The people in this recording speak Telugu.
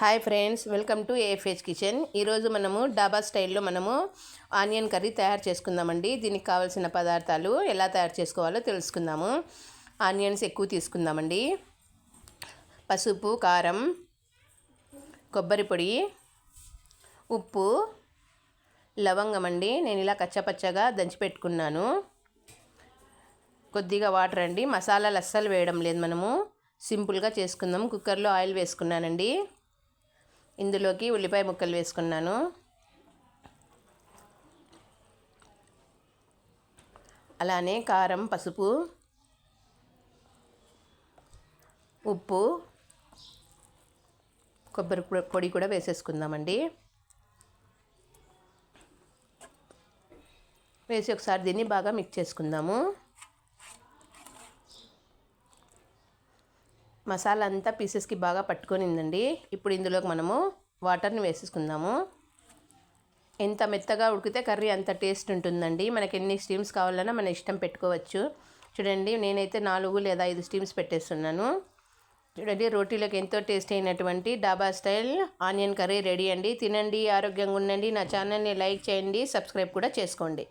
Hi friends welcome to A F H kitchen ఈరోజు మనము డాబా స్టైల్లో మనము ఆనియన్ కర్రీ తయారు చేసుకుందామండి. దీనికి కావాల్సిన పదార్థాలు ఎలా తయారు చేసుకోవాలో తెలుసుకుందాము. ఆనియన్స్ ఎక్కువ తీసుకుందామండి. పసుపు కారం కొబ్బరి పొడి ఉప్పు లవంగం అండి. నేను ఇలా కచ్చపచ్చగా దంచి పెట్టుకున్నాను కొద్దిగా వాటర్ అండి. మసాలాలు అస్సలు వేయడం లేదు మనము. సింపుల్గా చేసుకుందాం. కుక్కర్లో ఆయిల్ వేసుకున్నానండి. ఇందులోకి ఉల్లిపాయ ముక్కలు వేసుకున్నాను. అలానే కారం పసుపు ఉప్పు కొబ్బరి పొడి కూడా వేసేసుకుందామండి. వేసి ఒకసారి దీన్ని బాగా మిక్స్ చేసుకుందాము. మసాలా అంతా పీసెస్కి బాగా పట్టుకొనిందండి. ఇప్పుడు ఇందులోకి మనము వాటర్ని వేసేసుకుందాము. ఎంత మెత్తగా ఉడికితే కర్రీ అంత టేస్ట్ ఉంటుందండి. మనకి ఎన్ని స్టీమ్స్ కావాలన్నా మన ఇష్టం పెట్టుకోవచ్చు. చూడండి నేనైతే నాలుగు లేదా ఐదు స్టీమ్స్ పెట్టేస్తున్నాను. చూడండి రోటీలోకి ఎంతో టేస్ట్ అయినటువంటి డాబా స్టైల్ ఆనియన్ కర్రీ రెడీ అండి. తినండి ఆరోగ్యంగా ఉండండి. నా ఛానల్ని లైక్ చేయండి సబ్స్క్రైబ్ కూడా చేసుకోండి.